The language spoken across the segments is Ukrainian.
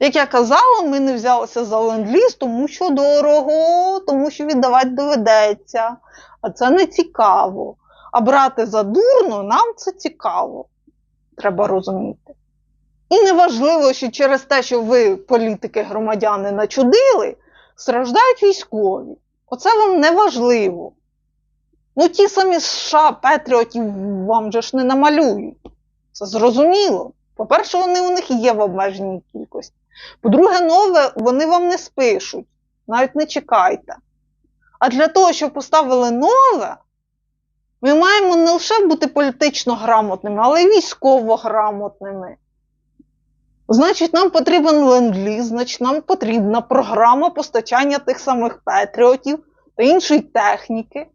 Як я казала, ми не взялися за ленд-ліз, тому що дорого, тому що віддавати доведеться. А це не цікаво. А брати за дурно нам це цікаво. Треба розуміти. І неважливо, що через те, що ви, політики, громадяни, начудили, страждають військові. Оце вам не важливо. Ну, ті самі США, Петріотів вам же ж не намалюють. Це зрозуміло. По-перше, вони у них є в обмеженій кількості. По-друге, нове вони вам не спишуть, навіть не чекайте. А для того, щоб поставили нове, ми маємо не лише бути політично грамотними, але й військово грамотними. Значить, нам потрібен ленд-ліз, значить, нам потрібна програма постачання тих самих патріотів та іншої техніки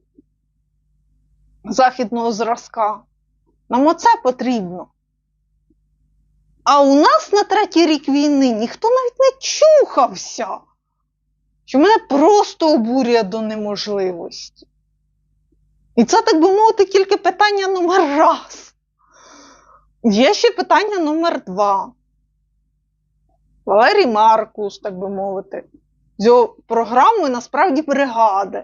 західного зразка. Нам оце потрібно. А у нас на третій рік війни ніхто навіть не чухався, що мене просто обурює до неможливості. І це, так би мовити, тільки питання номер раз. Є ще питання номер два. Валерій Маркус, так би мовити, з його програмою насправді бригади.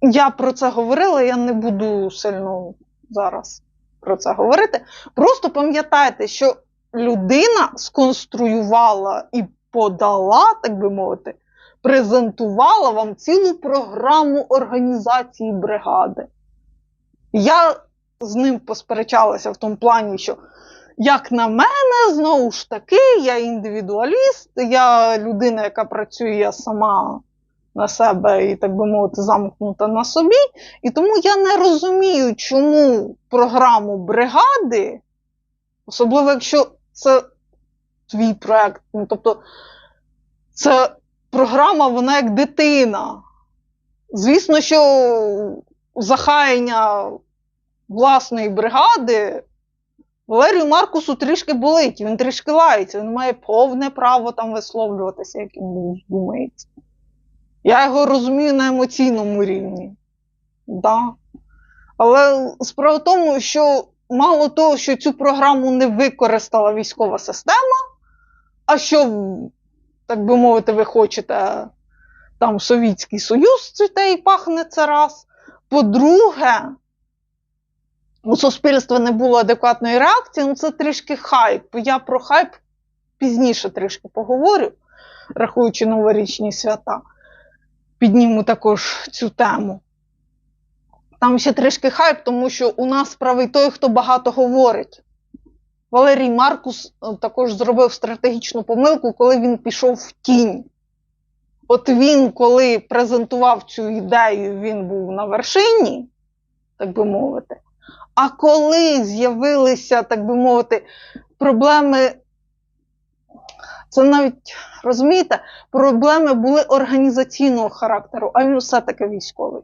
Я про це говорила, я не буду сильно зараз про це говорити. Просто пам'ятайте, що людина сконструювала і подала, так би мовити, презентувала вам цілу програму організації бригади. Я з ним посперечалася в тому плані, що, як на мене, знову ж таки, я індивідуаліст, я людина, яка працює сама на себе і, так би мовити, замкнута на собі. І тому я не розумію, чому програму бригади, особливо якщо це твій проект, ну, тобто це програма, вона як дитина. Звісно, що захаяння власної бригади Валерію Маркусу трішки болить, він трішки лається, він має повне право там висловлюватися, як йому думається. Я його розумію на емоційному рівні. Да. Але справа в тому, що мало того, що цю програму не використала військова система, а що, так би мовити, ви хочете там Совєтський Союз цвіте і пахне це раз. По-друге, у суспільства не було адекватної реакції, ну це трішки хайп. Я про хайп пізніше трішки поговорю, рахуючи новорічні свята підніму також цю тему. Там ще трішки хайп, тому що у нас правий той, хто багато говорить. Валерій Маркус е, також зробив стратегічну помилку, коли він пішов в тінь. От він, коли презентував цю ідею, він був на вершині, так би мовити. А коли з'явилися, так би мовити, проблеми, це навіть розумієте, проблеми були організаційного характеру, а він все-таки військовий.